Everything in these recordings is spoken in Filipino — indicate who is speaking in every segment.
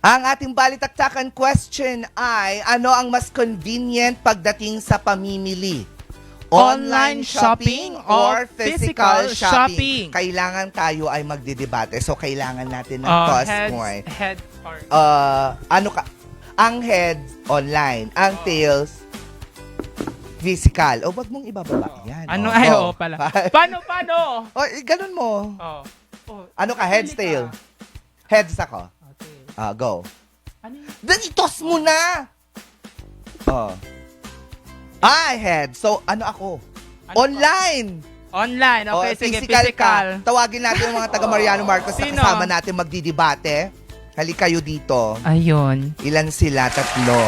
Speaker 1: Ang ating balitaktakan question ay, ano ang mas convenient pagdating sa pamimili?
Speaker 2: Online shopping or physical shopping?
Speaker 1: Kailangan tayo ay magdidebate. So, kailangan natin ng
Speaker 2: Uh,
Speaker 1: toss
Speaker 2: heads,
Speaker 1: point.
Speaker 2: head or...
Speaker 1: Uh, ano ka? Ang head, online. Ang tails, physical. O, wag mong ibababa. Yan.
Speaker 2: ano
Speaker 1: o,
Speaker 2: ay, oo pala. Paano, paano?
Speaker 1: O, eh, ganun mo.
Speaker 2: Oh. oh.
Speaker 1: Ano ka? Heads, tail? Heads ako. Ah, go.
Speaker 2: Ano yun?
Speaker 1: Then itos mo na! Oh. Ah, head. So, ano ako?
Speaker 2: Ano
Speaker 1: Online!
Speaker 2: Online. Okay,
Speaker 1: Oh,
Speaker 2: sige,
Speaker 1: physical,
Speaker 2: physical.
Speaker 1: ka. Tawagin natin yung mga taga Mariano Marcos na
Speaker 2: Sino?
Speaker 1: kasama natin magdidebate. Halika kayo dito.
Speaker 2: Ayun.
Speaker 1: Ilan sila? Tatlo.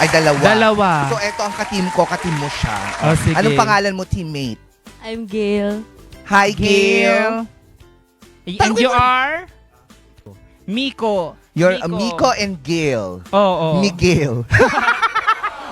Speaker 1: Ay, dalawa.
Speaker 2: Dalawa.
Speaker 1: So, eto ang katim ko. Katim mo siya.
Speaker 2: Oh, sige.
Speaker 1: Anong pangalan mo, teammate?
Speaker 3: I'm Gail.
Speaker 1: Hi, Gail.
Speaker 2: Gail. And you are? Miko.
Speaker 1: You're uh, Miko and Gail.
Speaker 2: Oo.
Speaker 1: Miguel.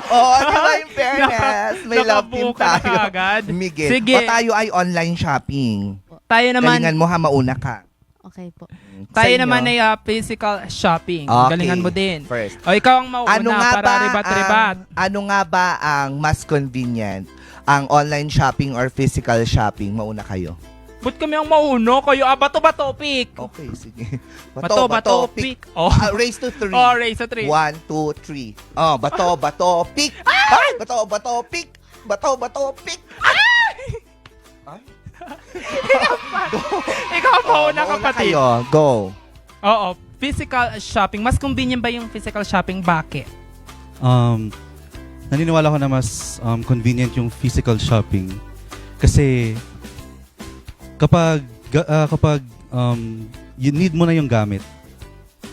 Speaker 1: oh, di ba yung fairness? May love team
Speaker 2: na
Speaker 1: tayo.
Speaker 2: kaagad.
Speaker 1: Miguel.
Speaker 2: Sige.
Speaker 1: O tayo ay online shopping.
Speaker 2: Tayo naman,
Speaker 1: Galingan mo ha, mauna ka.
Speaker 3: Okay po.
Speaker 2: tayo
Speaker 1: Sa inyo.
Speaker 2: naman ay uh, physical shopping.
Speaker 1: Okay.
Speaker 2: Galingan mo din.
Speaker 1: First.
Speaker 2: O ikaw ang mauna
Speaker 1: Ano nga
Speaker 2: para
Speaker 1: ba
Speaker 2: ribat-ribat.
Speaker 1: ang, ano nga ba ang mas convenient? Ang online shopping or physical shopping? Mauna kayo.
Speaker 2: Ba't kami ang mauno? Kayo, ah, bato-bato pick.
Speaker 1: Okay, sige.
Speaker 2: Bato, bato, pick. Oh.
Speaker 1: Ah, raise to three.
Speaker 2: Oh, race sa three.
Speaker 1: One, two, three. Oh, bato, bato, pick. Ay! Bato, bato, pick. Bato, bato, pick. Ay!
Speaker 2: Ikaw ang mauna,
Speaker 1: Oh,
Speaker 2: kapatid.
Speaker 1: kayo. Go.
Speaker 2: Oo, physical shopping. Mas convenient ba yung physical shopping? Bakit?
Speaker 4: um, naniniwala ko na mas um, convenient yung physical shopping. Kasi kapag ah, kapag um, you need mo na yung gamit,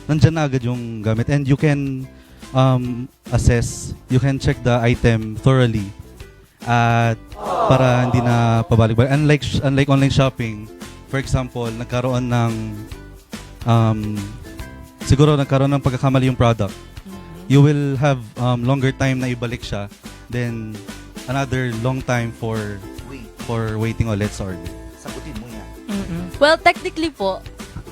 Speaker 4: nandyan na agad yung gamit and you can um, assess, you can check the item thoroughly at para hindi na pabalik-balik. Unlike, unlike online shopping, for example, nagkaroon ng um, siguro nagkaroon ng pagkakamali yung product you will have um, longer time na ibalik siya then another long time for for waiting ulit sa order.
Speaker 3: Well, technically po,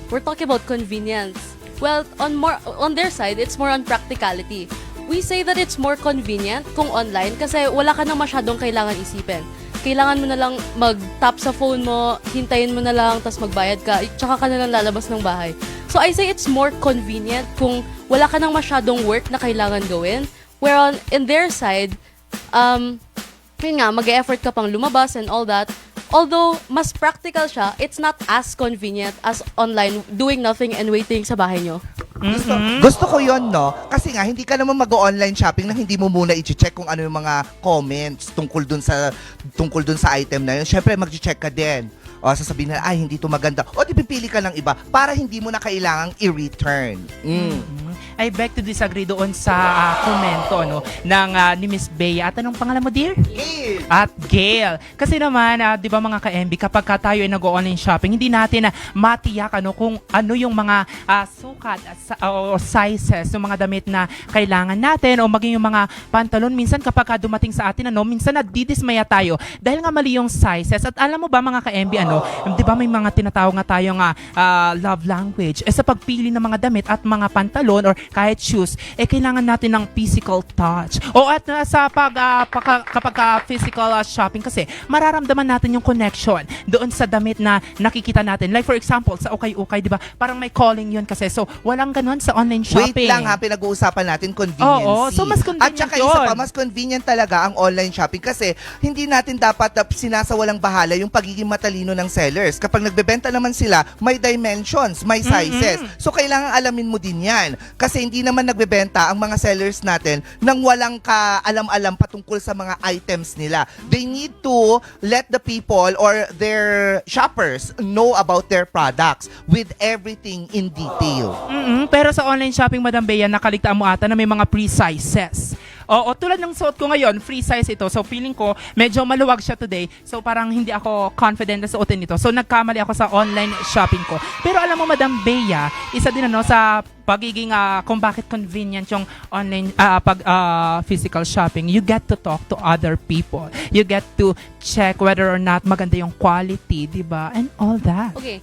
Speaker 3: we're talking about convenience. Well, on more on their side, it's more on practicality. We say that it's more convenient kung online kasi wala ka na masyadong kailangan isipin. Kailangan mo na lang mag-tap sa phone mo, hintayin mo na lang, tapos magbayad ka, tsaka ka na lang lalabas ng bahay. So I say it's more convenient kung wala ka nang masyadong work na kailangan gawin. Where on, in their side, um, yun nga, mag-effort ka pang lumabas and all that. Although, mas practical siya, it's not as convenient as online, doing nothing and waiting sa bahay nyo.
Speaker 1: Gusto,
Speaker 2: Mm-mm.
Speaker 1: gusto ko yon no? Kasi nga, hindi ka naman mag-online shopping na hindi mo muna i-check kung ano yung mga comments tungkol dun sa tungkol dun sa item na yun. Siyempre, mag-check ka din. O, sasabihin na, ay, hindi to maganda. O, di pipili ka ng iba para hindi mo na kailangang i-return. Mm.
Speaker 2: I beg to disagree doon sa ah, komento no, ng ah, ni Miss Bea. At anong pangalan mo, dear?
Speaker 1: Gail!
Speaker 2: At Gail. Kasi naman, ah, di ba mga ka-MB, kapag ka tayo ay nag-online shopping, hindi natin na matiyak ano, kung ano yung mga ah, sukat sa- o sizes ng mga damit na kailangan natin o maging yung mga pantalon. Minsan kapag ka dumating sa atin, ano, minsan nadidismaya tayo dahil nga mali yung sizes. At alam mo ba mga ka-MB, ano, di ba may mga tinatawag nga tayo nga ah, love language. Eh sa pagpili ng mga damit at mga pantalon or kahit shoes, eh kailangan natin ng physical touch. O at uh, sa pag, ah, pagka- kapag ka physical ah, shopping kasi, mararamdaman natin yung connection doon sa damit na nakikita natin. Like for example, sa ukay-ukay, di ba? Parang may calling yun kasi. So, walang ganun sa online shopping.
Speaker 1: Wait lang ha, pinag-uusapan natin convenience.
Speaker 2: Oo, so mas convenient
Speaker 1: At saka isa
Speaker 2: yun.
Speaker 1: pa, mas convenient talaga ang online shopping kasi hindi natin dapat uh, sinasawalang bahala yung pagiging matalino ng sellers. Kapag nagbebenta naman sila, may dimensions, may sizes. So kailangan alamin mo din yan. Kasi hindi naman nagbebenta ang mga sellers natin nang walang ka-alam-alam patungkol sa mga items nila. They need to let the people or their shoppers know about their products with everything in detail.
Speaker 2: mm pero sa online shopping, Madam Bea, nakaligtaan mo ata na may mga free sizes. Oo, tulad ng suot ko ngayon, free size ito. So, feeling ko, medyo maluwag siya today. So, parang hindi ako confident na suotin ito. So, nagkamali ako sa online shopping ko. Pero alam mo, Madam Bea, isa din ano sa pagiging ah, kung bakit convenient yung online ah, pag ah, physical shopping you get to talk to other people you get to check whether or not maganda yung quality di ba and all that
Speaker 3: Okay,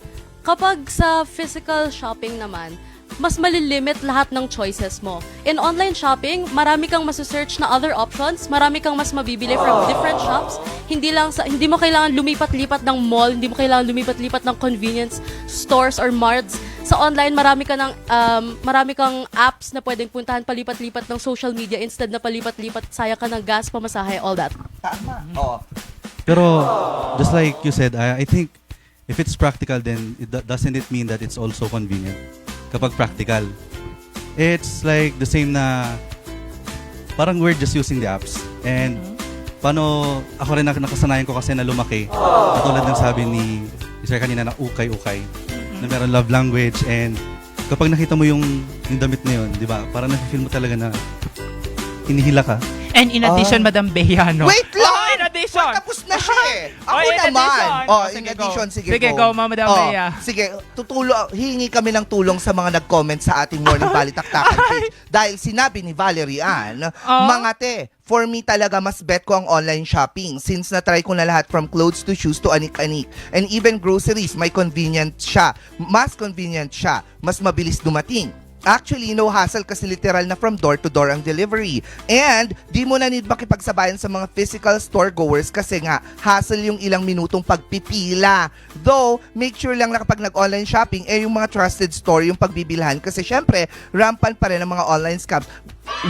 Speaker 3: Kapag sa physical shopping naman, mas malilimit lahat ng choices mo. In online shopping, marami kang masasearch na other options, marami kang mas mabibili from different shops. Hindi lang sa hindi mo kailangan lumipat-lipat ng mall, hindi mo kailangan lumipat-lipat ng convenience stores or marts. Sa online, marami ka ng um, marami kang apps na pwedeng puntahan palipat-lipat ng social media instead na palipat-lipat sayang ka ng gas, pamasahe, all that.
Speaker 1: Tama. Oo.
Speaker 4: Pero just like you said, I, I think if it's practical then it do- doesn't it mean that it's also convenient kapag practical. It's like the same na parang we're just using the apps. And paano ako rin nak- nakasanayan ko kasi na lumaki. Katulad ng sabi ni Sir kanina na ukay-ukay. Na meron love language and kapag nakita mo yung, yung damit na yun, di ba? Parang nafe-feel mo talaga na hinihila ka.
Speaker 2: And in addition,
Speaker 1: Ah.
Speaker 2: Madam Bea, no?
Speaker 1: Wait
Speaker 2: addition!
Speaker 1: Tapos na siya eh. Ako
Speaker 2: Oh, in
Speaker 1: naman.
Speaker 2: addition.
Speaker 1: Oh,
Speaker 2: Oh,
Speaker 1: in
Speaker 2: sige,
Speaker 1: addition,
Speaker 2: go.
Speaker 1: sige,
Speaker 2: Sige, go, Mama Madam
Speaker 1: oh,
Speaker 2: Bea.
Speaker 1: Sige, tutulo, hihingi kami ng tulong sa mga nag-comment sa ating Morning Balitaktakan page. Dahil sinabi ni Valerie Ann,
Speaker 2: Oh.
Speaker 1: mga te, for me talaga mas bet ko ang online shopping since na-try ko na lahat from clothes to shoes to anik-anik. And even groceries, may convenient siya. Mas convenient siya. Mas mabilis dumating. Actually, no hassle kasi literal na from door to door ang delivery. And di mo na need makipagsabayan sa mga physical store goers kasi nga hassle yung ilang minutong pagpipila. Though, make sure lang na kapag nag-online shopping, eh yung mga trusted store yung pagbibilhan kasi syempre, rampant pa rin ang mga online scams.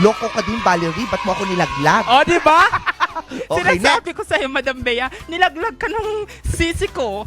Speaker 1: Loko ka din, Valerie, ba't mo ako nilaglag?
Speaker 2: Oh, di ba?
Speaker 1: Okay,
Speaker 2: Sinasabi ko sa'yo, Madam Bea, nilaglag ka ng sisi ko.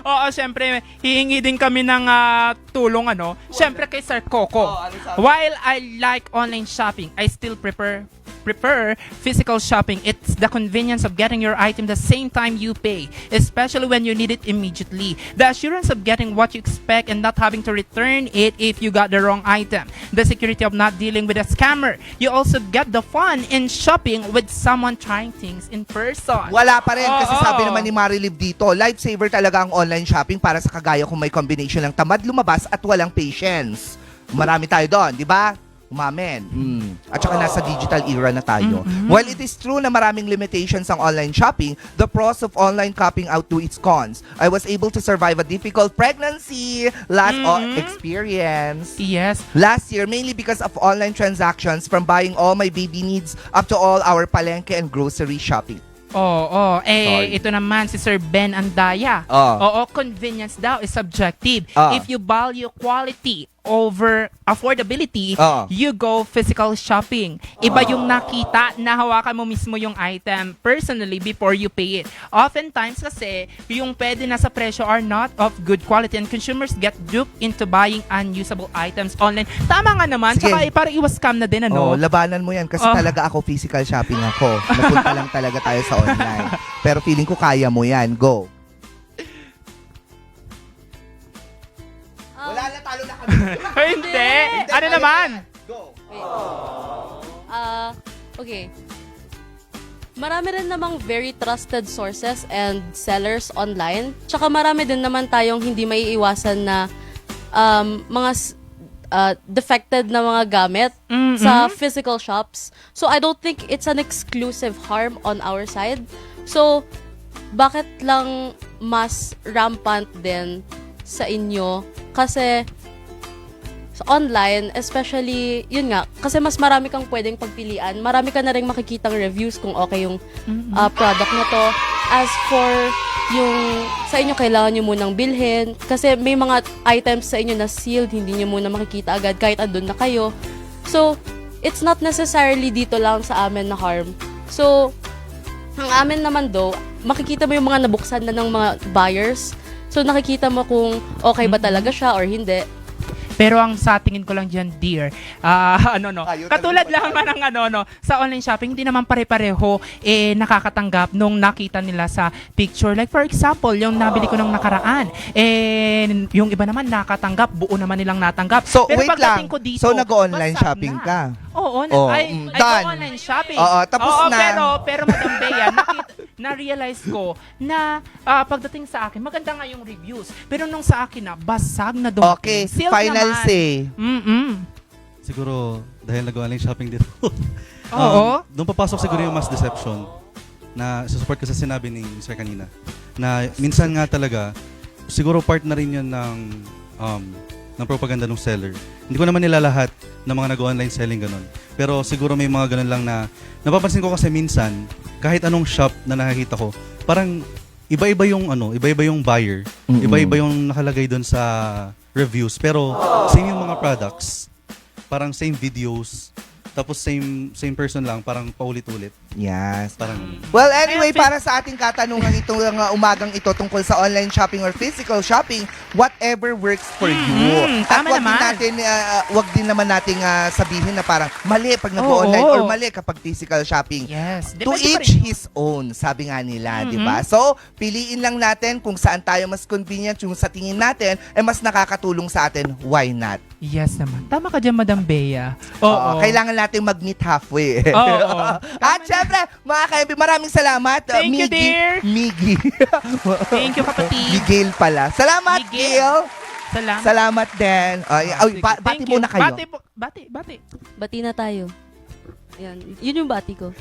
Speaker 2: Oo, syempre, hihingi din kami ng ah, tulong, ano. Syempre kay Sir Coco.
Speaker 1: Oh, ano sabi?
Speaker 2: While I like online shopping, I still prefer prefer physical shopping. It's the convenience of getting your item the same time you pay, especially when you need it immediately. The assurance of getting what you expect and not having to return it if you got the wrong item. The security of not dealing with a scammer. You also get the fun in shopping with someone trying things in person.
Speaker 1: Wala pa rin kasi
Speaker 2: Oo.
Speaker 1: sabi naman ni Marilyn dito, lifesaver talaga ang online shopping para sa kagaya kung may combination ng tamad lumabas at walang patience. Marami tayo doon, di ba? Umamen. Mm. At saka nasa digital era na tayo. While it is true na maraming limitations ang online shopping, the pros of online copying outdo its cons. I was able to survive a difficult pregnancy last o- experience.
Speaker 2: Yes.
Speaker 1: Last year, mainly because of online transactions from buying all my baby needs up to all our palengke and grocery shopping.
Speaker 2: Oo, oh, eh,
Speaker 1: Sorry.
Speaker 2: ito naman si Sir Ben Andaya.
Speaker 1: Oh.
Speaker 2: Oo, convenience daw is subjective.
Speaker 1: Ah.
Speaker 2: If you value quality over affordability,
Speaker 1: Ah.
Speaker 2: you go physical shopping. Iba yung nakita na hawakan mo mismo yung item personally before you pay it. Oftentimes kasi, yung pwede na sa presyo are not of good quality and consumers get duped into buying unusable items online. Tama nga naman,
Speaker 1: Sige.
Speaker 2: tsaka eh, parang iwas scam na din,
Speaker 1: Oh,
Speaker 2: ano?
Speaker 1: labanan mo yan kasi
Speaker 2: Oh.
Speaker 1: talaga ako physical shopping ako. Napunta lang talaga tayo sa online. Pero feeling ko kaya mo yan. Go. Kami.
Speaker 2: Hindi! Ano naman?
Speaker 1: Go.
Speaker 3: Wait. Ah, okay. Marami rin namang very trusted sources and sellers online. Tsaka marami din naman tayong hindi may iwasan na um, mga s- ah, defected na mga gamit sa physical shops. So I don't think it's an exclusive harm on our side. So bakit lang mas rampant din sa inyo? Kasi sa online, especially, yun nga, kasi mas marami kang pwedeng pagpilian. Marami ka na rin makikitang reviews kung okay yung uh, product na to. As for yung sa inyo, kailangan nyo munang bilhin. Kasi may mga items sa inyo na sealed, hindi nyo muna makikita agad kahit andun na kayo. So, it's not necessarily dito lang sa amin na harm. So, ang amin naman do, makikita mo yung mga nabuksan na ng mga buyers. So, nakikita mo kung okay ba talaga siya or hindi.
Speaker 2: Pero ang sa tingin ko lang dyan, dear, ah, ano no,
Speaker 1: Ayaw
Speaker 2: katulad lang ng ano no, sa online shopping, hindi naman pare-pareho eh nakakatanggap nung nakita nila sa picture. Like for example, yung nabili ko nung nakaraan, eh yung iba naman nakatanggap, buo naman nilang natanggap.
Speaker 1: So,
Speaker 2: Pero
Speaker 1: wait
Speaker 2: pagdating
Speaker 1: lang.
Speaker 2: ko dito,
Speaker 1: So, nag-online shopping
Speaker 2: na.
Speaker 1: ka?
Speaker 2: Oo, na,
Speaker 1: Oh,
Speaker 2: ay,
Speaker 1: mm,
Speaker 2: ay,
Speaker 1: done.
Speaker 2: go online shopping.
Speaker 1: Oo, tapos
Speaker 2: Oo,
Speaker 1: na.
Speaker 2: Pero, pero Madam Bea, nakita, na-realize ko na ah, pagdating sa akin, maganda nga yung reviews. Pero nung sa akin na, basag na dumating.
Speaker 1: Okay,
Speaker 2: Sealed
Speaker 1: final
Speaker 2: naman.
Speaker 1: say.
Speaker 2: Mm-mm.
Speaker 4: Siguro, dahil nag-online shopping dito.
Speaker 2: Oo.
Speaker 4: Nung papasok siguro yung mass deception na support ko sa sinabi ni Sir kanina. Na minsan nga talaga, siguro part na rin yun ng, um, ng propaganda ng seller. Hindi ko naman nila lahat ng mga nag-online selling ganun. Pero siguro may mga ganun lang na, napapansin ko kasi minsan, kahit anong shop na nakakita ko, parang iba-iba yung ano, iba-iba yung buyer,
Speaker 1: Mm-mm.
Speaker 4: iba-iba yung nakalagay doon sa reviews. Pero same yung mga products, parang same videos, tapos same same person lang, parang paulit-ulit.
Speaker 1: Yes.
Speaker 4: Parang
Speaker 1: Well, anyway, para sa ating katanungan itong uh, umagang ito tungkol sa online shopping or physical shopping, whatever works for you.
Speaker 2: Mhm,
Speaker 1: At
Speaker 2: tama
Speaker 1: wag din
Speaker 2: naman.
Speaker 1: natin, uh, wag din naman nating uh, sabihin na parang mali pag nag-online
Speaker 2: Oo.
Speaker 1: or mali kapag physical shopping.
Speaker 2: Yes.
Speaker 1: To
Speaker 2: Depende pa
Speaker 1: each
Speaker 2: rin.
Speaker 1: his own, sabi nga nila, di ba? So, piliin lang natin kung saan tayo mas convenient, yung sa tingin natin, eh mas nakakatulong sa atin, why not?
Speaker 2: Yes naman. Tama ka dyan, Madam Bea. Oo.
Speaker 1: Oo, kailangan natin mag-meet halfway.
Speaker 2: Oo.
Speaker 1: At syempre, mga ka maraming salamat. uh,
Speaker 2: Thank you,
Speaker 1: Miggy.
Speaker 2: dear.
Speaker 1: Miggy.
Speaker 2: Thank you, kapatid.
Speaker 1: Miguel pala. Salamat,
Speaker 2: Miguel.
Speaker 1: Gail.
Speaker 2: Salamat.
Speaker 1: Salamat din. Ay, ay,
Speaker 2: Sige,
Speaker 1: ba- bati
Speaker 2: thank you.
Speaker 1: muna kayo.
Speaker 2: Bati, po- bati, bati.
Speaker 3: Bati na tayo. Yan. Yun yung bati ko.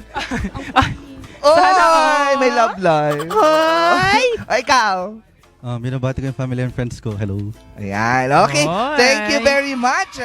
Speaker 2: Sana
Speaker 1: Oy,
Speaker 2: all.
Speaker 1: may love life.
Speaker 2: Hi!
Speaker 1: Ay, ikaw.
Speaker 4: um, binabati ko yung family and friends ko. Hello.
Speaker 1: Ayan, okay.
Speaker 2: Oy.
Speaker 1: Thank you very much.